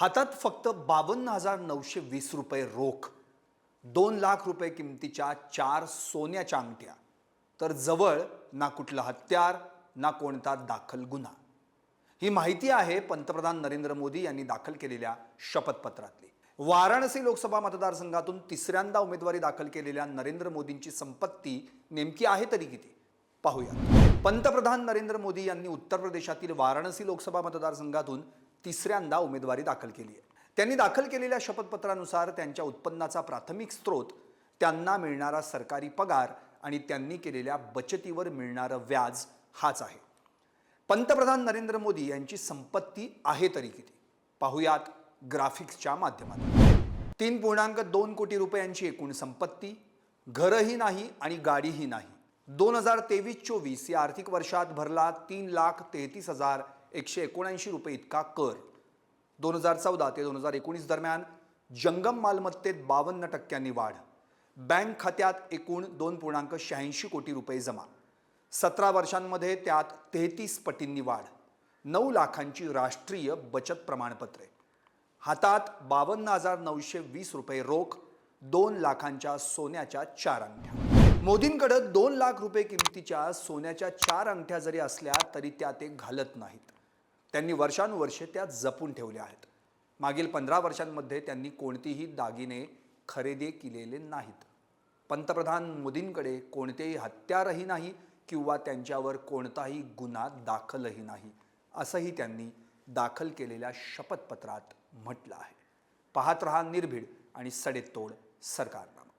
हातात फक्त बावन्न हजार नऊशे वीस रुपये रोख दोन लाख रुपये किमतीच्या चार सोन्याच्या अंगठ्या. तर जवळ ना कुठलं हत्यार ना कोणता दाखल गुन्हा. ही माहिती आहे पंतप्रधान नरेंद्र मोदी यांनी दाखल केलेल्या शपथपत्रातली. वाराणसी लोकसभा मतदारसंघातून तिसऱ्यांदा उमेदवारी दाखल केलेल्या नरेंद्र मोदींची संपत्ती नेमकी आहे तरी किती? पाहूया. पंतप्रधान नरेंद्र मोदी यांनी उत्तर प्रदेशातील वाराणसी लोकसभा मतदारसंघातून तिसऱ्यांदा उमेदवारी दाखल केली आहे. त्यांनी दाखल केलेल्या शपथपत्रानुसार त्यांच्या उत्पन्नाचा प्राथमिक स्रोत त्यांना मिळणारा सरकारी पगार आणि त्यांनी केलेल्या बचतीवर मिळणारं व्याज हाच आहे. पंतप्रधान नरेंद्र मोदी यांची संपत्ती आहे तरी किती? पाहुयात ग्राफिक्सच्या माध्यमातून. तीन पूर्णांक दोन कोटी रुपयांची एकूण संपत्ती घरही नाही आणि गाडीही नाही. दोन हजार तेवीस चोवीस या आर्थिक वर्षात भरला तीन लाख तेहतीस हजार एकशे एकोणऐंशी रुपये इतका कर. दोन हजार चौदा ते दोन हजार एकोणीस दरम्यान जंगम मालमत्तेत बावन्न टक्क्यांनी वाढ. बँक खात्यात एकूण दोन पूर्णांक शहाऐंशी कोटी रुपये जमा. सतरा वर्षांमध्ये त्यात तेहतीस पटींनी वाढ. नऊ लाखांची राष्ट्रीय बचत प्रमाणपत्रे. हातात बावन्न हजार नऊशे वीस रुपये रोख दोन लाखांच्या सोन्याच्या चार अंगठ्या. मोदींकडं दोन लाख रुपये किमतीच्या सोन्याच्या चार अंगठ्या जरी असल्या तरी त्या ते घालत नाहीत. त्यांनी वर्षानुवर्षे त्या जपून ठेवल्या आहेत. मागील पंधरा वर्षांमध्ये त्यांनी कोणतीही दागिने खरेदी केलेले नाहीत. पंतप्रधान मोदींकडे कोणतेही हत्यारही नाही किंवा त्यांच्यावर कोणताही गुन्हा दाखलही नाही असंही त्यांनी दाखल केलेल्या शपथपत्रात म्हटलं आहे. पाहत रहा निर्भीड आणि सडेतोड सरकारनामा